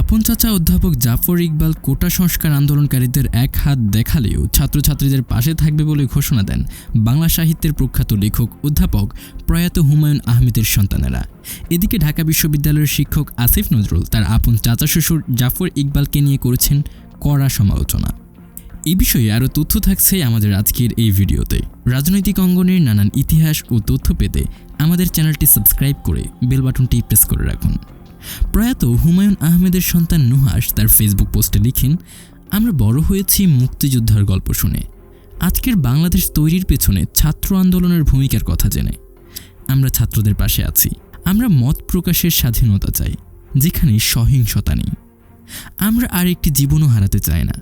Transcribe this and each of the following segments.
আপন চাচা অধ্যাপক জাফর ইকবাল কোটা সংস্কার আন্দোলনকারীদের এক হাত দেখালেও ছাত্রছাত্রীদের পাশে থাকবে বলে ঘোষণা দেন বাংলা সাহিত্যের প্রখ্যাত লেখক, অধ্যাপক প্রয়াত হুমায়ুন আহমেদের সন্তানেরা। এদিকে ঢাকা বিশ্ববিদ্যালয়ের শিক্ষক আসিফ নজরুল তার আপন চাচা শ্বশুর জাফর ইকবালকে নিয়ে করেছেন কড়া সমালোচনা। এই বিষয়ে আরও তথ্য থাকছে আমাদের আজকের এই ভিডিওতে। রাজনৈতিক অঙ্গনের নানান ইতিহাস ও তথ্য পেতে আমাদের চ্যানেলটি সাবস্ক্রাইব করে বেল বাটনটি প্রেস করে রাখুন। প্রয়াত হুমায়ুন আহমেদের সন্তান নুহাস তার ফেসবুক পোস্টে লিখেন, আমরা বড় হয়েছি মুক্তিযোদ্ধার গল্প শুনে। আজকের বাংলাদেশ তৈরির পেছনে ছাত্র আন্দোলনের ভূমিকার কথা জেনে। আমরা ছাত্রদের পাশে আছি। আমরা মত প্রকাশের স্বাধীনতা চাই, যেখানে সহিংসতা নেই। আমরা আর একটি জীবনও হারাতে চাই না।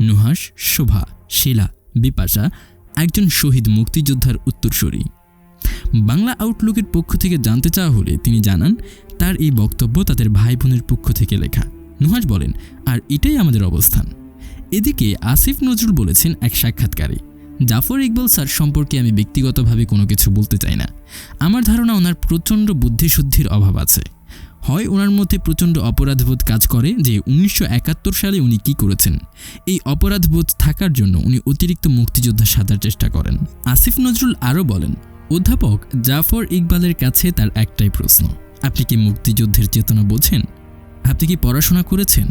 নুহাস শোভা, শিলা, বিপাশা, একজন শহীদ মুক্তিযোদ্ধার উত্তরসূরি। বাংলা আউটলুকের পক্ষ থেকে জানতে চাওয়া হলে তিনি জানান, তার এই বক্তব্য তাদের ভাই বোনের পক্ষ থেকে লেখা। নুহাস বলেন, আর এটাই আমাদের অবস্থান। এদিকে আসিফ নজরুল বলেছেন এক সাক্ষাৎকারে, জাফর ইকবাল স্যার সম্পর্কে আমি ব্যক্তিগতভাবে কোনো কিছু বলতে চাই না। আমার ধারণা ওনার প্রচণ্ড বুদ্ধিশুদ্ধির অভাব আছে। হয় ওনার মধ্যে প্রচণ্ড অপরাধবোধ কাজ করে যে উনিশশো একাত্তর সালে উনি কি করেছেন। এই অপরাধবোধ থাকার জন্য উনি অতিরিক্ত মুক্তিযোদ্ধা সাজার চেষ্টা করেন। আসিফ নজরুল আরও বলেন অধ্যাপক জাফর ইকবালের কাছে তার একটাই প্রশ্ন। আপনি কি মুক্তিযুদ্ধের চেতনা বোঝেন? আপনি কি পড়াশোনা করেছেন?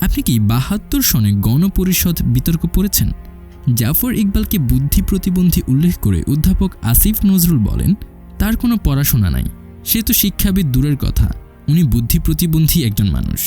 আপনি কি বাহাত্তর সনে গণপরিষদ বিতর্ক পড়েছেন? জাফর ইকবালকে বুদ্ধি প্রতিবন্ধী উল্লেখ করে অধ্যাপক আসিফ নজরুল বলেন, তার কোনো পড়াশোনা নাই। সে তো শিক্ষাবিদ দূরের কথা। উনি বুদ্ধি প্রতিবন্ধী একজন মানুষ।